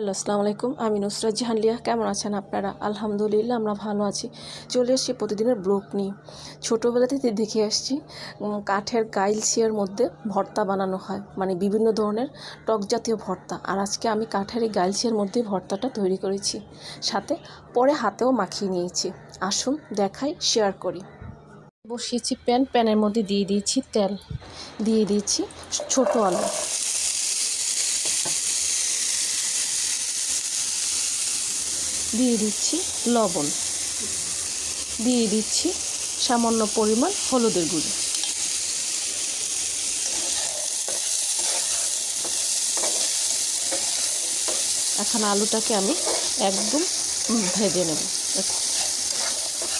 Hello, আসসালামু আলাইকুম। আমি নুসরাত জাহান লিয়া কেমন আছেন আপনারা? আলহামদুলিল্লাহ, আমরা ভালো আছি। চলে এসেছি প্রতিদিনের ব্লগ নিয়ে। ছোটোবেলা থেকে দেখে আসছি কাঠের গাইলসিয়ার মধ্যে ভর্তা বানানো হয়। মানে বিভিন্ন ধরনের টক জাতীয় ভর্তা। আর আজকে আমি কাঠের এই গাইলসিয়ার মধ্যে ভর্তাটা তৈরি করেছি। সাথে পরে হাতেও মাখিয়ে নিয়েছি। আসুন, দেখাই শেয়ার করি। বসিয়েছি প্যান। প্যানের মধ্যে দিয়ে দিয়েছি তেল। দিয়ে দিয়েছি ছোটো আলু। দিয়ে দিচ্ছি লবণ। দিয়ে দিচ্ছি সামান্য পরিমাণ হলুদের গুঁড়ো। এখন আলুটাকে আমি একদম ভেজে নেব।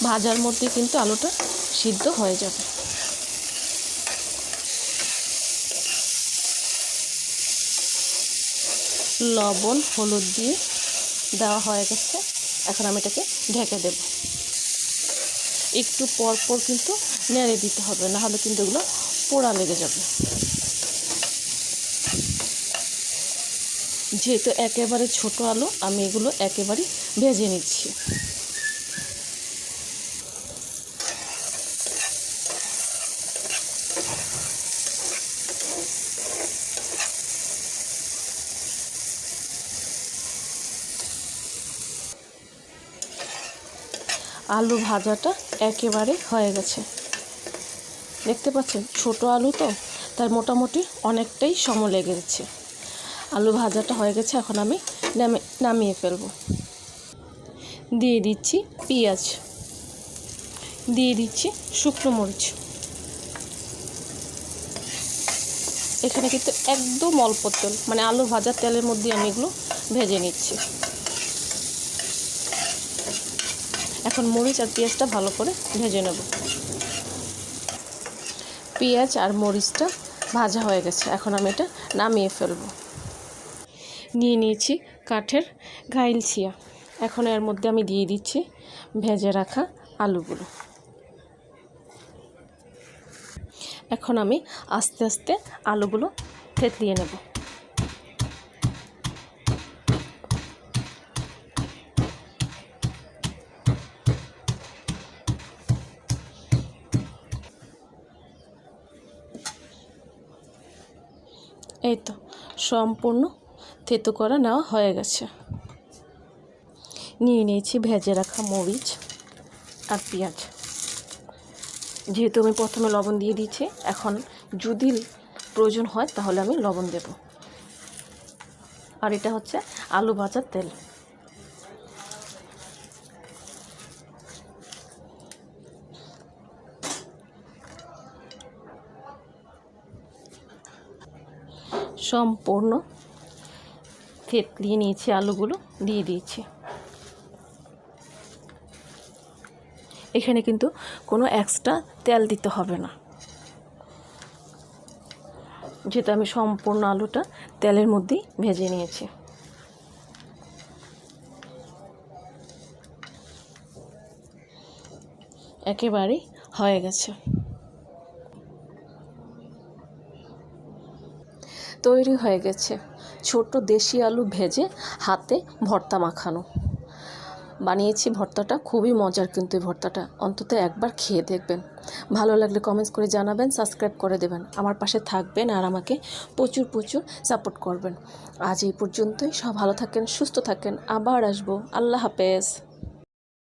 ভাজার মধ্যে কিন্তু আলুটা সিদ্ধ হয়ে যাবে। লবণ, হলুদ দিয়ে দেওয়া হয়ে গেছে। এখন আমি এটাকে ঢেকে দেব। একটু পর পর কিন্তু নেড়ে দিতে হবে, নাহলে কিন্তু এগুলো পোড়া লেগে যাবে। যেহেতু একেবারে ছোট আলু, আমি এগুলো একেবারেই ভেজে নিচ্ছি। আলু ভাজাটা একেবারে হয়ে গেছে। দেখতে পাচ্ছেন, ছোট আলু তো তাই মোটামুটি অনেকটাই সময় লেগে গেছে। আলু ভাজাটা হয়ে গেছে, এখন আমি নামে, নামিয়ে ফেলব। দিয়ে দিচ্ছি পেঁয়াজ। দিয়ে দিচ্ছি শুকনো মরিচ। এখানে কিন্তু একদম অল্প তেল মানে আলু ভাজার তেলের মধ্যে আমি এগুলো ভেজে নিচ্ছি। এখন মরিচ আর পেঁয়াজটা ভালো করে ভেজে নেব। পেঁয়াজ আর মরিচটা ভাজা হয়ে গেছে। এখন আমি এটা নামিয়ে ফেলব। নিয়ে নিয়েছি কাঠের গাইলছিয়া এখন এর মধ্যে আমি দিয়ে দিচ্ছি ভেজে রাখা আলুগুলো। এখন আমি আস্তে আস্তে আলুগুলো থেতলিয়ে নেব। এই তো, সম্পূর্ণ থেতো করা নেওয়া হয়ে গেছে। নিয়ে নিয়েছি ভেজে রাখা মরিচ আর পেঁয়াজ। যেহেতু আমি প্রথমে লবণ দিয়ে দিয়েছি, এখন যদি প্রয়োজন হয় তাহলে আমি লবণ দেব। আর এটা হচ্ছে আলু ভাজার তেল। সম্পূর্ণ থেতলিয়ে নিয়েছি আলুগুলো, দিয়ে দিয়েছি। এখানে কিন্তু কোনো এক্সট্রা তেল দিতে হবে না। যেহেতু আমি সম্পূর্ণ আলুটা তেলের মধ্যেই ভেজে নিয়েছি। একেবারেই হয়ে গেছে। তৈরি হয়ে গেছে। ছোট দেশি আলু ভেজে হাতে ভর্তা মাখানো। বানিয়েছি ভর্তাটা, খুবই মজার কিন্তু এই ভর্তাটা। অন্তত একবার খেয়ে দেখবেন। ভালো লাগলে কমেন্টস করে জানাবেন সাবস্ক্রাইব করে দেবেন। আমার পাশে থাকবেন আর আমাকে প্রচুর প্রচুর সাপোর্ট করবেন। আজ এই পর্যন্তই। সব ভালো থাকেন, সুস্থ থাকেন। আবার আসব। আল্লাহ হাফেজ।